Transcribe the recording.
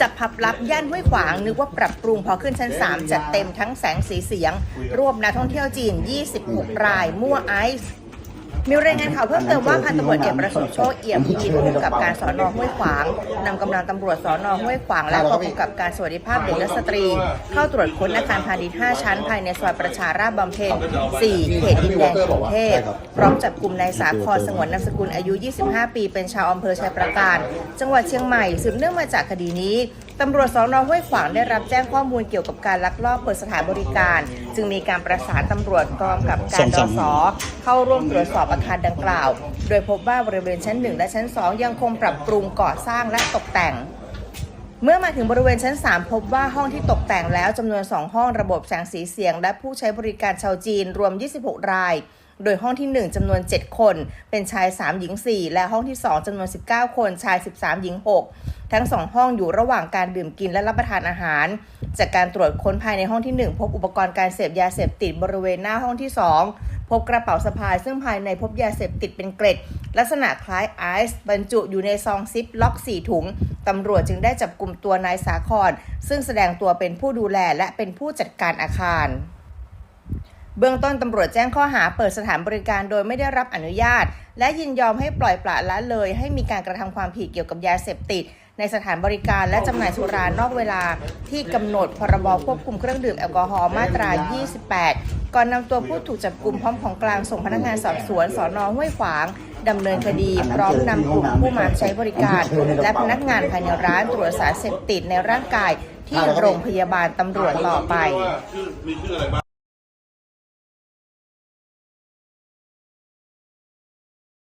จับพับลับย่านห้วยขวางนึกว่าปรับปรุงพอขึ้นชั้น 3 จัดเต็มทั้งแสงสีเสียง รวบนักท่องเที่ยวจีน 26 ราย มั่วไอซ์ มีรายงานข่าวเพิ่มเติมว่าพันตำรวจเอกประสบโชคเอี่ยมอินผู้กำกับการสอนอห้วยขวางนำกำลังตำรวจสอนอห้วยขวาง และกองกำกับการสวัสดิภาพเด็กและสตรี เข้าตรวจค้นอาคารพาณิชย์ 5 ชั้น ภายในซอยประชาราษฎร์บำเพ็ญ 4 เขตดินแดงกรุงเทพพร้อมจับกลุ่มนายสาครสงวนนามสกุลอายุ 25 ปี เป็นชาวอำเภอชัยประการ จังหวัดเชียงใหม่สืบเนื่องมาจากคดีนี้ ตำรวจสอนอห้วยขวางได้รับแจ้งข้อมูลเกี่ยวกับการลักลอบเปิดสถานบริการ จึงมีการประสานตำรวจกองกับการดสเข้าร่วมตรวจสอบอาคารดังกล่าว โดยพบว่าบริเวณชั้น 1 และชั้น 2 ยังคงปรับปรุงก่อสร้างและตกแต่ง เมื่อมาถึงบริเวณชั้น 3 พบว่าห้องที่ตกแต่งแล้วจำนวน 2 ห้องระบบแสงสีเสียง และผู้ใช้บริการชาวจีนรวม 26 ราย โดยห้องที่ 1จำนวน 7 คน เป็นชาย 3 หญิง 4 และห้องที่ 2จำนวน 19 คน ชาย 13 หญิง 6 ทั้ง 2 ห้องอยู่ระหว่างการดื่มกินและรับประทานอาหาร จากการตรวจค้นภายในห้องที่ 1 พบอุปกรณ์การเสพยาเสพติดบริเวณหน้าห้องที่ 2 พบกระเป๋าสะพาย ซึ่งภายในพบยาเสพติดเป็นเกร็ด ลักษณะคล้ายไอซ์บรรจุอยู่ในซองซิปล็อก 4 ถุงตำรวจจึงได้จับกลุ่มตัวนายสาคร ซึ่งแสดงตัวเป็นผู้ดูแลและเป็นผู้จัดการอาคารเบื้องต้นตำรวจแจ้งข้อหาเปิดสถานบริการโดยไม่ได้รับอนุญาต และยินยอมให้ปล่อยปละละเลยให้มีการกระทำความผิดเกี่ยวกับยาเสพติดในสถานบริการและจำหน่ายสุรานอกเวลาที่กำหนดพรบควบคุมเครื่องดื่มแอลกอฮอล์มาตรา 28 ก่อนนำตัวผู้ถูกจับกลุ่มพร้อมของกลางส่งพนักงานสอบสวนสอนอห้วยขวางดำเนินคดีพร้อมนำกลุ่มผู้มาใช้บริการ และพนักงานภายในร้านตรวจสารเสพติดในร่างกายที่โรงพยาบาลตำรวจต่อไป ชื่อมีชื่ออะไรบ้าง